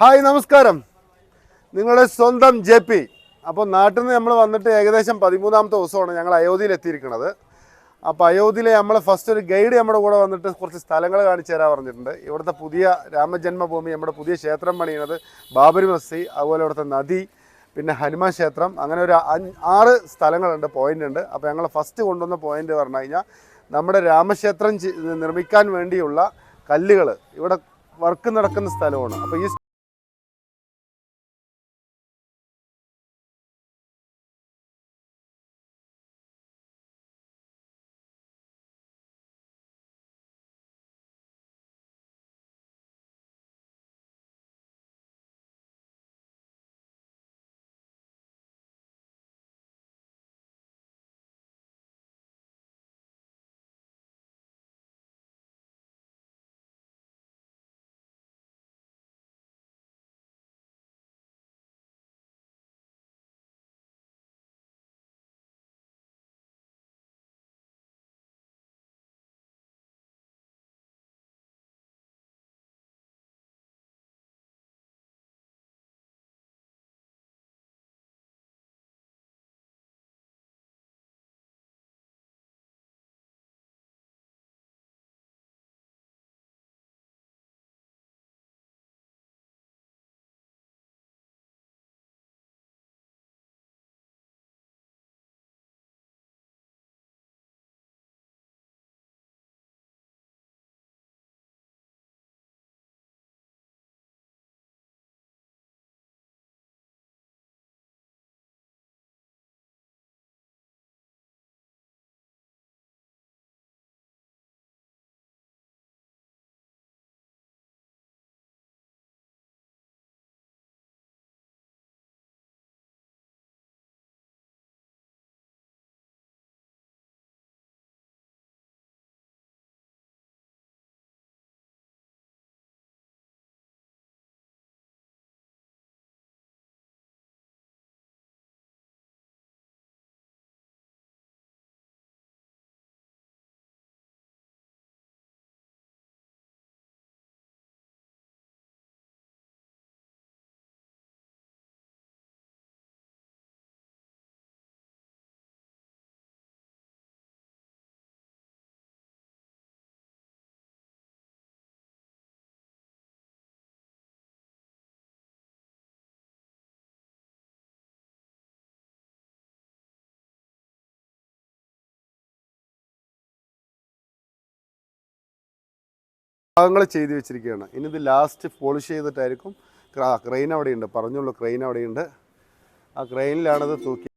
Hi നമസ്കാരം. നിങ്ങളുടെ സ്വന്തം ജെ പി. അപ്പോൾ നാട്ടിൽ നിന്ന് നമ്മൾ വന്നിട്ട് ഏകദേശം പതിമൂന്നാമത്തെ ദിവസമാണ് ഞങ്ങൾ അയോധ്യയിൽ എത്തിയിരിക്കുന്നത്. അപ്പോൾ അയോധ്യയിലെ നമ്മൾ ഫസ്റ്റ് ഒരു ഗൈഡ് നമ്മുടെ കൂടെ വന്നിട്ട് കുറച്ച് സ്ഥലങ്ങൾ കാണിച്ചു തരാൻ പറഞ്ഞിട്ടുണ്ട്. ഇവിടുത്തെ പുതിയ രാമജന്മഭൂമി നമ്മുടെ പുതിയ ക്ഷേത്രം പണിയുന്നത് ബാബരി മസ്തി അതുപോലെ ഇവിടുത്തെ നദി പിന്നെ ഹനുമാൻ ക്ഷേത്രം. അങ്ങനെ ഒരു ആറ് സ്ഥലങ്ങളുണ്ട് പോയിന്റ് ഉണ്ട്. അപ്പോൾ ഞങ്ങൾ ഫസ്റ്റ് കൊണ്ടുവന്ന പോയിന്റ് പറഞ്ഞു കഴിഞ്ഞാൽ നമ്മുടെ രാമക്ഷേത്രം നിർമ്മിക്കാൻ വേണ്ടിയുള്ള കല്ലുകൾ. ഇവിടെ വർക്ക് നടക്കുന്ന സ്ഥലമാണ്. അപ്പോൾ ഈ ഭാഗങ്ങൾ ചെയ്തു വെച്ചിരിക്കുകയാണ്. ഇനി ഇത് ലാസ്റ്റ് പോളിഷ് ചെയ്തിട്ടായിരിക്കും. ക്രെയിൻ അവിടെയുണ്ട് പറഞ്ഞുള്ളൂ ക്രെയിൻ അവിടെയുണ്ട് ആ ക്രെയിനിലാണിത് തൂക്കി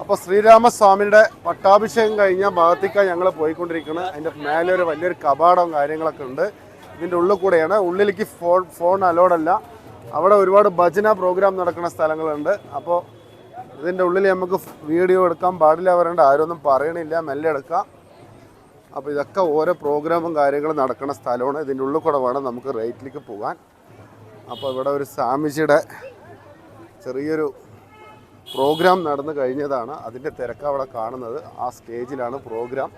അപ്പോൾ ശ്രീരാമസ്വാമിയുടെ പട്ടാഭിഷേകം കഴിഞ്ഞ ഭാഗത്തേക്കാണ് ഞങ്ങൾ പോയിക്കൊണ്ടിരിക്കുന്നത്. അതിന്റെ മേലെ ഒരു വലിയൊരു കപാടവും കാര്യങ്ങളൊക്കെ ഉണ്ട്. ഇതിന്റെ ഉള്ളിൽ കൂടെയാണ്. ഉള്ളിലേക്ക് ഫോൺ ഫോൺ അലോഡല്ല അവിടെ ഒരുപാട് ഭജന പ്രോഗ്രാം നടക്കുന്ന സ്ഥലങ്ങളുണ്ട്. അപ്പോൾ ഇതിന്റെ ഉള്ളിൽ നമുക്ക് വീഡിയോ എടുക്കാൻ പാടില്ല പറയേണ്ട. ആരൊന്നും പറയണില്ല. മെല്ലെ എടുക്കാം. അപ്പോൾ ഇതൊക്കെ ഓരോ പ്രോഗ്രാമും കാര്യങ്ങളും നടക്കുന്ന സ്ഥലമാണ്. ഇതിന്റെ ഉള്ളിൽ കൂടെ വേണം നമുക്ക് റൈറ്റിലേക്ക് പോകാൻ. അപ്പോൾ ഇവിടെ ഒരു സ്വാമിജിയുടെ ചെറിയൊരു പ്രോഗ്രാം നടന്നു കഴിഞ്ഞതാണ്. അതിന്റെ തിരക്കവിടെ കാണുന്നത്. ആ സ്റ്റേജിലാണ് പ്രോഗ്രാം.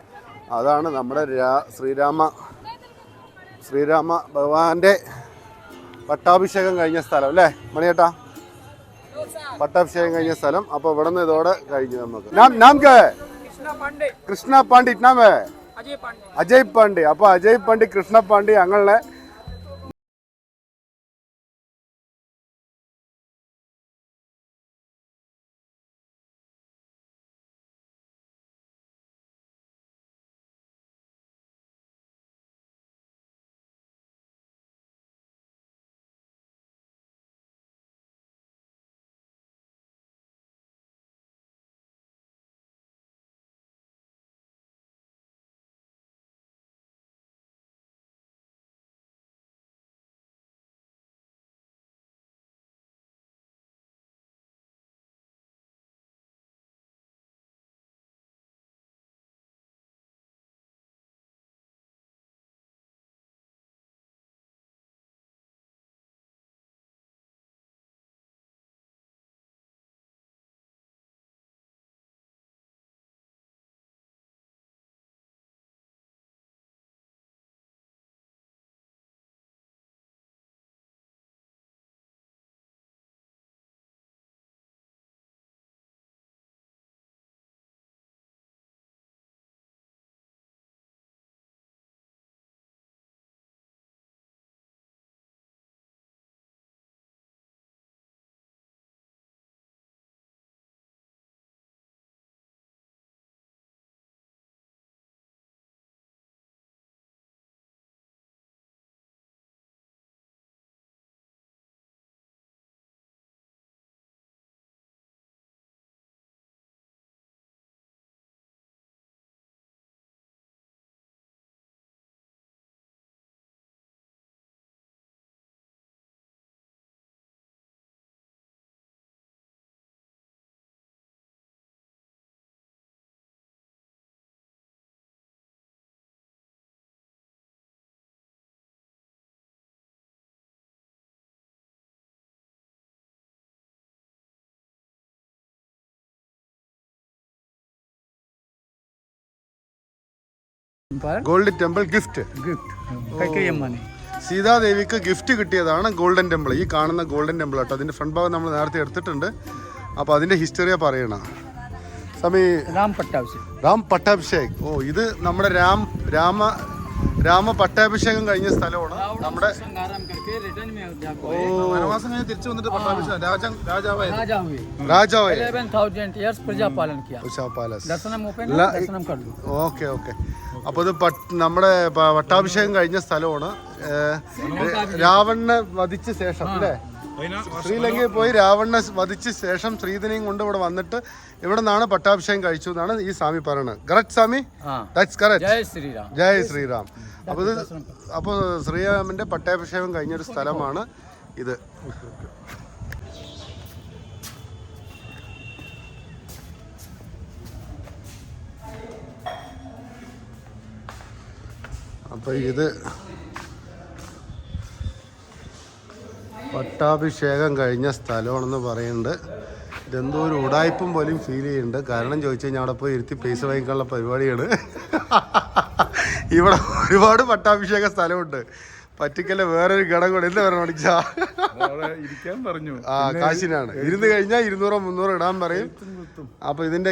അതാണ് നമ്മുടെ ശ്രീരാമ ശ്രീരാമ ഭഗവാന്റെ പട്ടാഭിഷേകം കഴിഞ്ഞ സ്ഥലം അല്ലേ? മണിയേട്ടാ? പട്ടാഭിഷേകം കഴിഞ്ഞ സ്ഥലം. അപ്പൊ ഇവിടെ നിന്ന് ഇതോടെ കഴിഞ്ഞു നമുക്ക്. കൃഷ്ണ പാണ്ഡി നാമേ അജയ് പാണ്ഡി. അപ്പൊ അജയ് പാണ്ഡി കൃഷ്ണ പാണ്ഡെ ഞങ്ങളുടെ ഗോൾഡ് ടെമ്പിൾ ഗിഫ്റ്റ് ഗിഫ്റ്റ് സീതാദേവിക്ക് ഗിഫ്റ്റ് കിട്ടിയതാണ് ഗോൾഡൻ ടെമ്പിൾ ഈ കാണുന്ന ഗോൾഡൻ ടെമ്പിൾ കേട്ടോ അതിന്റെ ഫ്രണ്ട് ഭാഗം നമ്മൾ നേരത്തെ എടുത്തിട്ടുണ്ട്. അപ്പോൾ അതിന്റെ ഹിസ്റ്ററിയാ പറയണ. സമി രാം പട്ടാഭിഷേക് രാം പട്ടാഭിഷേക് ഓ ഇത് നമ്മുടെ രാം രാമ രാമ പട്ടാഭിഷേകം കഴിഞ്ഞ സ്ഥലമാണ്. നമ്മുടെ തിരിച്ചു വന്നിട്ട് പട്ടാഭിഷേകം. രാജാവായി. രാജാവായി. ദർശനം ഓക്കെ ഓക്കെ. അപ്പൊ ഇത് നമ്മുടെ പട്ടാഭിഷേകം കഴിഞ്ഞ സ്ഥലമാണ്. രാവണനെ വധിച്ച ശേഷം അല്ലേ? ശ്രീലങ്കയിൽ പോയി രാവണനെ വധിച്ച ശേഷം ശ്രീധനയും കൊണ്ട് ഇവിടെ വന്നിട്ട് ഇവിടെ നിന്നാണ് പട്ടാഭിഷേകം കഴിച്ചു എന്നാണ് ഈ സ്വാമി പറയുന്നത്. കറക്റ്റ് സ്വാമി? ദാറ്റ്സ് ജയ് ശ്രീറാം അപ്പൊ ഇത് അപ്പോൾ ശ്രീരാമന്റെ പട്ടാഭിഷേകം കഴിഞ്ഞൊരു സ്ഥലമാണ് ഇത്. അപ്പോൾ ഇത് പട്ടാഭിഷേകം കഴിഞ്ഞ സ്ഥലമാണെന്ന് പറയുന്നുണ്ട്. ഇതെന്തോ ഒരു ഉടായ്പും പോലും ഫീൽ ചെയ്യുന്നുണ്ട്. കാരണം ചോദിച്ചു കഴിഞ്ഞാൽ അവിടെ പോയി ഇരുത്തി പൈസ വാങ്ങിക്കാനുള്ള പരിപാടിയാണ്. ഇവിടെ ഒരുപാട് പട്ടാഭിഷേക സ്ഥലമുണ്ട്. പറ്റിക്കല്ല വേറൊരു ഘടകം എന്താ പറയുക പഠിച്ചാ അവിടെ ഇരിക്കാൻ പറഞ്ഞു. ആ കാശിനാണ്. ഇരുന്ന് കഴിഞ്ഞാൽ ഇരുന്നൂറോ മുന്നൂറോ ഇടാൻ പറയും. അപ്പൊ ഇതിന്റെ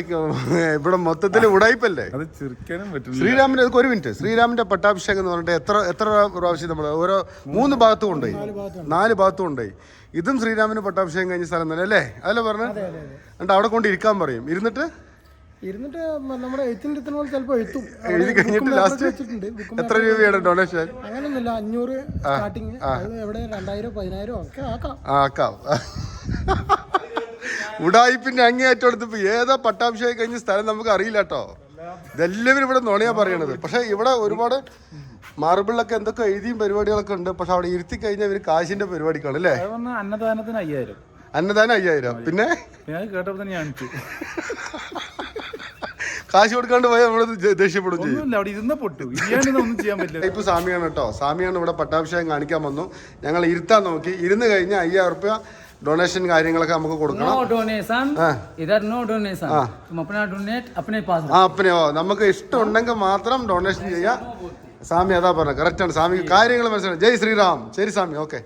ഇവിടെ മൊത്തത്തിൽ ഉടായ്പല്ലേ? അത് ചിരിക്കാനും പറ്റും ശ്രീരാമന്റെ ഒരു മിനിറ്റ്. ശ്രീരാമന്റെ പട്ടാഭിഷേകം എന്ന് പറഞ്ഞിട്ട് എത്ര എത്ര പ്രാവശ്യം നമ്മൾ ഓരോ മൂന്ന് ഭാഗത്തും ഉണ്ടായി നാല് ഭാഗത്തും ഉണ്ടായി ഇതും ശ്രീരാമന് പട്ടാഭിഷേകം കഴിഞ്ഞ സ്ഥലം തന്നെ അല്ലേ? അതല്ലേ പറഞ്ഞു എന്നിട്ട് അവിടെ കൊണ്ട് ഇരിക്കാൻ പറയും. ഇരുന്നിട്ട്? ഇരുന്നിട്ട് നമ്മുടെ എഴുത്തിന്റെ എത്തുന്ന പോലെ ചിലപ്പോ എഴുത്തും എഴുതി കഴിഞ്ഞിട്ട് ലാസ്റ്റ് വെച്ചിട്ടുണ്ട്. എത്ര രൂപയാണ് ഡൊണേഷൻ അങ്ങനൊന്നുമില്ല അഞ്ഞൂറ് സ്റ്റാർട്ടിങ് അത് എവിടെ? രണ്ടായിരം പതിനായിരം ഒക്കെ ആക്കാം. ആക്കാം. ഉടായിപ്പിന്റെ അങ്ങേയറ്റം എടുത്തപ്പോ ഏതാ പട്ടാഭിഷേകം കഴിഞ്ഞ സ്ഥലം നമുക്ക് അറിയില്ല കേട്ടോ. ഇതെല്ലാവരും ഇവിടെ നുണയാ പറയണത്. പക്ഷെ ഇവിടെ ഒരുപാട് മാർബിളൊക്കെ എന്തൊക്കെ എഴുതിയും പരിപാടികളൊക്കെ ഉണ്ട്. പക്ഷെ അവിടെ ഇരുത്തി കഴിഞ്ഞാൽ ഇവർ കാശിന്റെ പരിപാടിക്കാണ് അല്ലേ? അന്നദാനത്തിന് അയ്യായിരം. അന്നദാനം അയ്യായിരം. പിന്നെ? ഞാൻ അത് കേട്ടപ്പോ തന്നെ കാശ് കൊടുക്കാണ്ട് പോയാൽ നമ്മൾ ദേഷ്യപ്പെടും ഇപ്പൊ സാമിയാണ് കേട്ടോ. സാമിയാണ് ഇവിടെ പട്ടാഭിഷേകം കാണിക്കാൻ വന്നു. ഞങ്ങൾ ഇരുത്താൻ നോക്കി. ഇരുന്ന് കഴിഞ്ഞ അയ്യായിരം റുപ്യ ഡൊണേഷൻ കാര്യങ്ങളൊക്കെ നമുക്ക് കൊടുക്കണം. അപ്പനെ ഓ. നമുക്ക് ഇഷ്ടമുണ്ടെങ്കിൽ മാത്രം ഡൊണേഷൻ ചെയ്യാം. സ്വാമി അതാ പറഞ്ഞത്. കറക്റ്റ് ആണ്. സ്വാമി കാര്യങ്ങൾ മനസ്സിലായി. ജയ് ശ്രീറാം. ശരി സ്വാമി. ഓക്കെ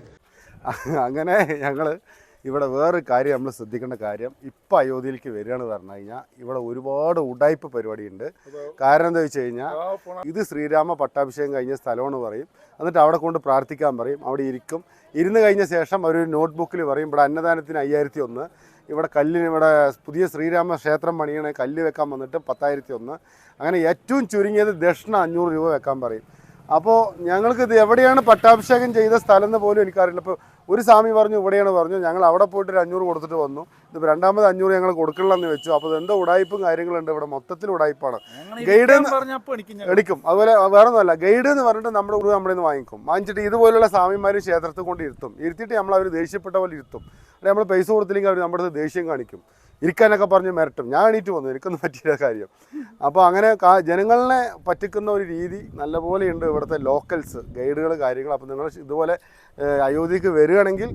അങ്ങനെ ഞങ്ങൾ ഇവിടെ വേറൊരു കാര്യം നമ്മൾ ശ്രദ്ധിക്കേണ്ട കാര്യം ഇപ്പം അയോധ്യയിലേക്ക് വരികയാണെന്ന് പറഞ്ഞു കഴിഞ്ഞാൽ ഇവിടെ ഒരുപാട് ഉടായ്പ പരിപാടിയുണ്ട്. കാരണം എന്താ വെച്ച് കഴിഞ്ഞാൽ ഇത് ശ്രീരാമ പട്ടാഭിഷേകം കഴിഞ്ഞ സ്ഥലമാണ് പറയും. എന്നിട്ട് അവിടെ കൊണ്ട് പ്രാർത്ഥിക്കാൻ പറയും. അവിടെ ഇരിക്കും. ഇരുന്ന് കഴിഞ്ഞ ശേഷം ഒരു നോട്ട്ബുക്കിൽ പറയും ഇവിടെ അന്നദാനത്തിന് അയ്യായിരത്തി ഒന്ന് ഇവിടെ കല്ലിന് ഇവിടെ പുതിയ ശ്രീരാമ ക്ഷേത്രം പണിയണ കല്ല് വെക്കാൻ വന്നിട്ട് പത്തായിരത്തി ഒന്ന് അങ്ങനെ ഏറ്റവും ചുരുങ്ങിയത് ദക്ഷിണ അഞ്ഞൂറ് രൂപ വെക്കാൻ പറയും. അപ്പോൾ ഞങ്ങൾക്ക് ഇത് എവിടെയാണ് പട്ടാഭിഷേകം ചെയ്ത സ്ഥലം എന്ന് പോലും എനിക്കറിയില്ല. ഇപ്പോൾ ഒരു സ്വാമി പറഞ്ഞു ഇവിടെയാണ് പറഞ്ഞു ഞങ്ങൾ അവിടെ പോയിട്ട് ഒരു അഞ്ഞൂറ് കൊടുത്തിട്ട് വന്നു. ഇതിപ്പോൾ രണ്ടാമത് അഞ്ഞൂറ് ഞങ്ങൾ കൊടുക്കണമെന്ന് വെച്ചു. അപ്പോൾ ഇത് എന്തോ ഉടായ്പും കാര്യങ്ങളുണ്ട് ഇവിടെ മൊത്തത്തിൽ ഉടായ്പാണ് ഗൈഡ് എടുക്കും. അതുപോലെ വേറെ ഒന്നുമല്ല ഗൈഡ് എന്ന് പറഞ്ഞിട്ട് നമ്മുടെ ഗുരു നമ്മുടെ നിന്ന് വാങ്ങിക്കും. വാങ്ങിച്ചിട്ട് ഇതുപോലുള്ള സ്വാമിമാർ ക്ഷേത്രത്തിൽ കൊണ്ട് ഇരുത്തും. ഇരുത്തിയിട്ട് നമ്മൾ അവർ ദേഷ്യപ്പെട്ട പോലെ ഇരുത്തും. അല്ലെങ്കിൽ നമ്മൾ പൈസ കൊടുത്തില്ലെങ്കിൽ അവർ നമ്മുടെ ദേഷ്യം കാണിക്കും. ഇരിക്കാനൊക്കെ പറഞ്ഞ് മിരട്ടും. ഞാൻ എണീറ്റ് വന്നു. എനിക്കൊന്നും പറ്റിയ കാര്യം. അപ്പോൾ അങ്ങനെ ജനങ്ങളെ പറ്റിക്കുന്ന ഒരു രീതി നല്ലപോലെയുണ്ട് ഇവിടുത്തെ ലോക്കൽസ് ഗൈഡുകൾ കാര്യങ്ങൾ. അപ്പോൾ നിങ്ങൾ ഇതുപോലെ അയോധ്യക്ക് വരികയാണെങ്കിൽ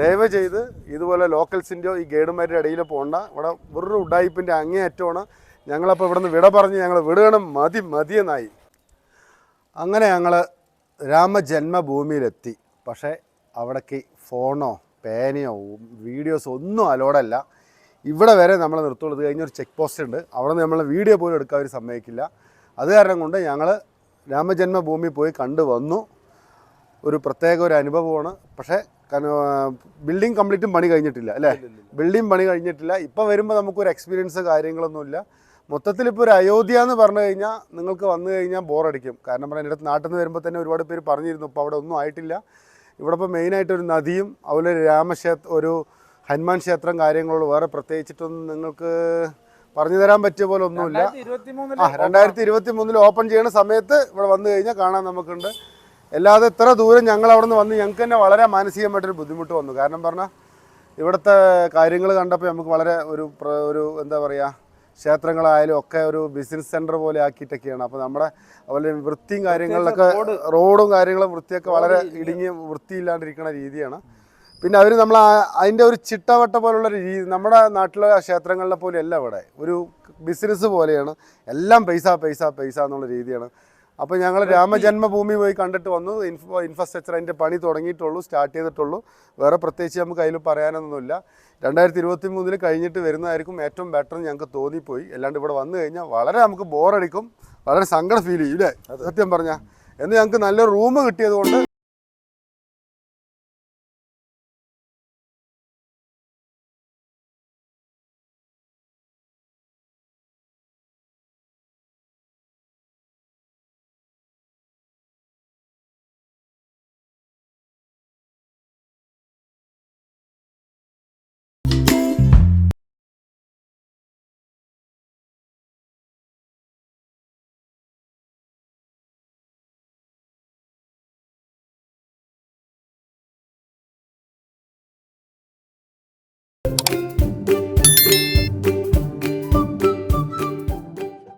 ദയവ് ചെയ്ത് ഇതുപോലെ ലോക്കൽസിന്റെയോ ഈ ഗൈഡുമാരുടെ ഇടയിൽ പോകണ്ട ഇവിടെ വെറുതെ ഉഡായിപ്പിന്റെ അങ്ങേയറ്റമാണ്. ഞങ്ങളപ്പോൾ ഇവിടെ നിന്ന് വിട പറഞ്ഞ് ഞങ്ങൾ വിടുകയാണ്. മതി മതിയെന്നായി. അങ്ങനെ ഞങ്ങൾ രാമജന്മഭൂമിയിലെത്തി. പക്ഷേ അവിടേക്ക് ഫോണോ പേനയോ വീഡിയോസോ ഒന്നും അലോഡല്ല ഇവിടെ വരെ നമ്മൾ നിർത്തുള്ളൂ ഇത് കഴിഞ്ഞൊരു ചെക്ക് പോസ്റ്റ് ഉണ്ട്. അവിടെ നിന്ന് നമ്മൾ വീഡിയോ പോലും എടുക്കാൻ അവർ സമ്മതിക്കില്ല. അത് കാരണം കൊണ്ട് ഞങ്ങൾ രാമജന്മഭൂമി പോയി കണ്ടു വന്നു. ഒരു പ്രത്യേക ഒരു അനുഭവമാണ്. പക്ഷേ ബിൽഡിംഗ് കംപ്ലീറ്റും പണി കഴിഞ്ഞിട്ടില്ല അല്ലേ? ബിൽഡിംഗ് പണി കഴിഞ്ഞിട്ടില്ല. ഇപ്പോൾ വരുമ്പോൾ നമുക്കൊരു എക്സ്പീരിയൻസ് കാര്യങ്ങളൊന്നുമില്ല മൊത്തത്തിൽ ഇപ്പോൾ ഒരു അയോധ്യ എന്ന് പറഞ്ഞു കഴിഞ്ഞാൽ നിങ്ങൾക്ക് വന്നു കഴിഞ്ഞാൽ ബോറടിക്കും കാരണം പറഞ്ഞാൽ എന്റെ നാട്ടിൽ നിന്ന് വരുമ്പോൾ തന്നെ ഒരുപാട് പേര് പറഞ്ഞിരുന്നു ഇപ്പോൾ അവിടെ ഒന്നും ആയിട്ടില്ല. ഇവിടെ ഇപ്പോൾ മെയിനായിട്ട് ഒരു നദിയും അതുപോലെ രാമക്ഷേത്ര ഒരു ഹനുമാൻ ക്ഷേത്രം കാര്യങ്ങളോട് വേറെ പ്രത്യേകിച്ചിട്ടൊന്നും നിങ്ങൾക്ക് പറഞ്ഞു തരാൻ പറ്റിയ പോലെ ഒന്നുമില്ല. ആ രണ്ടായിരത്തി ഇരുപത്തി മൂന്നിൽ ഓപ്പൺ ചെയ്യുന്ന സമയത്ത് ഇവിടെ വന്നു കഴിഞ്ഞാൽ കാണാൻ നമുക്കുണ്ട്. അല്ലാതെ ഇത്ര ദൂരം ഞങ്ങൾ അവിടെ നിന്ന് വന്ന് ഞങ്ങൾക്ക് തന്നെ വളരെ മാനസികമായിട്ടൊരു ബുദ്ധിമുട്ട് വന്നു. കാരണം പറഞ്ഞാൽ ഇവിടുത്തെ കാര്യങ്ങൾ കണ്ടപ്പോൾ നമുക്ക് വളരെ ഒരു ഒരു എന്താ പറയുക ക്ഷേത്രങ്ങളായാലും ഒക്കെ ഒരു ബിസിനസ് സെന്റർ പോലെ ആക്കിയിട്ടൊക്കെയാണ്. അപ്പോൾ നമ്മുടെ അതുപോലെ വൃത്തിയും കാര്യങ്ങളിലൊക്കെ റോഡും. കാര്യങ്ങളും വൃത്തിയൊക്കെ വളരെ ഇടുങ്ങി വൃത്തിയില്ലാണ്ടിരിക്കുന്ന രീതിയാണ്. പിന്നെ അവർ നമ്മൾ അതിന്റെ ഒരു ചിട്ടവട്ട പോലുള്ള ഒരു രീതി നമ്മുടെ നാട്ടിലെ ക്ഷേത്രങ്ങളിലെ പോലെ അല്ല ഇവിടെ. ഒരു ബിസിനസ് പോലെയാണ്. എല്ലാം പൈസ പൈസ പൈസ എന്നുള്ള രീതിയാണ്. അപ്പോൾ ഞങ്ങൾ രാമജന്മഭൂമി പോയി കണ്ടിട്ട് വന്നു. ഇൻഫോ ഇൻഫ്രാസ്ട്രക്ചർ അതിന്റെ പണി തുടങ്ങിയിട്ടുള്ളൂ സ്റ്റാർട്ട് ചെയ്തിട്ടുള്ളൂ. വേറെ പ്രത്യേകിച്ച് നമുക്ക് അതിൽ പറയാനൊന്നുമില്ല. രണ്ടായിരത്തി ഇരുപത്തി മൂന്നിൽ കഴിഞ്ഞിട്ട് വരുന്നതായിരിക്കും ഏറ്റവും ബെറ്റർ ഞങ്ങൾക്ക് തോന്നിപ്പോയി. അല്ലാണ്ട് ഇവിടെ വന്നു കഴിഞ്ഞാൽ വളരെ നമുക്ക് ബോറടിക്കും വളരെ സങ്കടം ഫീൽ ചെയ്യും ഇല്ലേ? സത്യം പറഞ്ഞാൽ എന്ന് ഞങ്ങൾക്ക് നല്ല റൂം കിട്ടിയത് കൊണ്ട്